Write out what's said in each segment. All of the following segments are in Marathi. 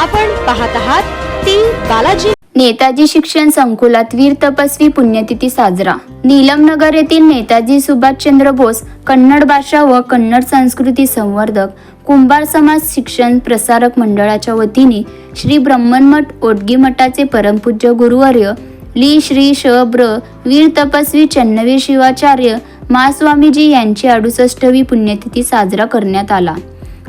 आपण पाहत आहात ती बालाजी. नेताजी शिक्षण संकुलात वीर तपस्वी पुण्यतिथी साजरा. नीलमनगर येथील नेताजी सुभाषचंद्र बोस कन्नड भाषा व कन्नड संस्कृती संवर्धक कुंभार समाज शिक्षण प्रसारक मंडळाच्या वतीने श्री ब्रह्मनमठ ओटगी मठाचे परमपूज्य गुरुवर्य ली श्री श ब्र वीर तपस्वी चन्नवीर शिवाचार्य महास्वामीजी यांची अडुसष्टवी पुण्यतिथी साजरा करण्यात आला.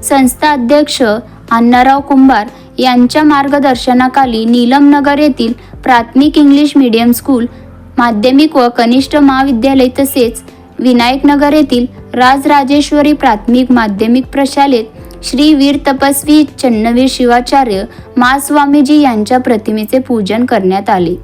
संस्था अध्यक्ष अण्णाराव कुंभार यांच्या मार्गदर्शनाखाली नीलमनगर येथील प्राथमिक इंग्लिश मीडियम स्कूल माध्यमिक व कनिष्ठ महाविद्यालय तसेच विनायकनगर येथील राजराजेश्वरी प्राथमिक माध्यमिक प्रशालेत श्री वीर तपस्वी चन्नवीर शिवाचार्य मास्वामीजी यांच्या प्रतिमेचे पूजन करण्यात आले.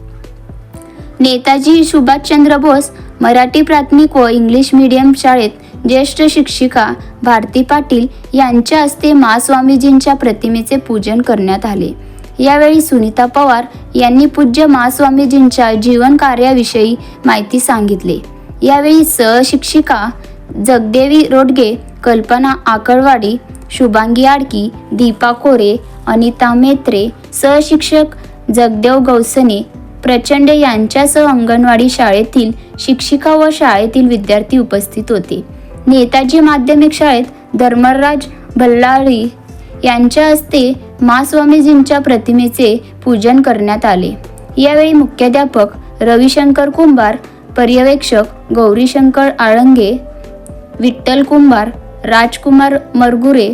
नेताजी सुभाषचंद्र बोस मराठी प्राथमिक व इंग्लिश मीडियम शाळेत ज्येष्ठ शिक्षिका भारती पाटील यांच्या हस्ते महास्वामीजींच्या प्रतिमेचे पूजन करण्यात आले. यावेळी सुनीता पवार यांनी पूज्य महास्वामीजींच्या जीवन कार्याविषयी माहिती सांगितले. यावेळी सहशिक्षिका जगदेवी रोडगे कल्पना आकळवाडी शुभांगी आडकी दीपा कोरे अनिता मेत्रे सहशिक्षक जगदेव गौसने प्रचंड यांच्यासह अंगणवाडी शाळेतील शिक्षिका व शाळेतील विद्यार्थी उपस्थित होते. नेताजी माध्यमिक शाळेत धर्मराज भल्लाळी यांच्या हस्ते महास्वामीजींच्या प्रतिमेचे पूजन करण्यात आले. यावेळी मुख्याध्यापक रविशंकर कुंभार पर्यवेक्षक गौरीशंकर आळंगे विठ्ठल कुंभार राजकुमार मरगुरे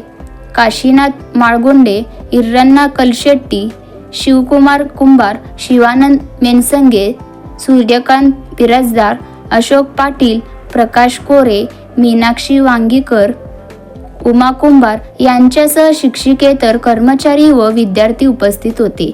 काशीनाथ माळगोंडे इर्रन्ना कलशेट्टी शिवकुमार कुंभार शिवानंद मेनसंगे सूर्यकांत बिराजदार अशोक पाटील प्रकाश कोरे मीनाक्षी वांगीकर उमा कुंभार यांच्यासह शिक्षिकेतर कर्मचारी व विद्यार्थी उपस्थित होते.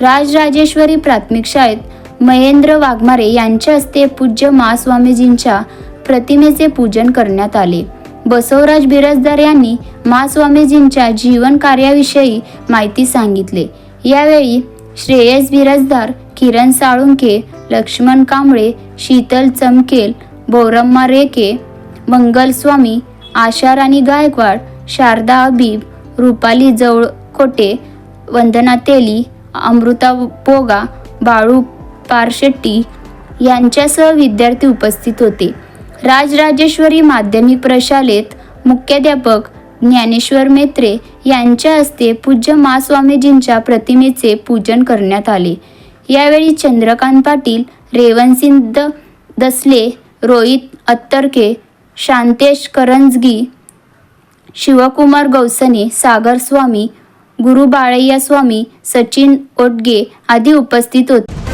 राजराजेश्वरी प्राथमिक शाळेत महेंद्र वाघमारे यांच्या हस्ते पूज्य महास्वामीजींच्या प्रतिमेचे पूजन करण्यात आले. बसवराज बिराजदार यांनी महास्वामीजींच्या जीवन कार्याविषयी माहिती सांगितले. यावेळी श्रेयस बिराजदार किरण साळुंके लक्ष्मण कांबळे शीतल चमकेल बोरम्मा रेके मंगलस्वामी आशाराणी गायकवाड शारदा अबीब रुपाली जवळकोटे वंदना तेली अमृता पोगा बाळू पारशेट्टी यांच्यासह विद्यार्थी उपस्थित होते. राजराजेश्वरी माध्यमिक प्रशालेत मुख्याध्यापक ज्ञानेश्वर मेत्रे यांच्या हस्ते पूज्य महास्वामीजींच्या प्रतिमेचे पूजन करण्यात आले. यावेळी चंद्रकांत पाटील रेवनसिंग दसले रोहित अत्तरके शांतेश करंजगी शिवकुमार गौसने सागर स्वामी गुरु बाळय्या स्वामी सचिन ओटगे आदी उपस्थित होते.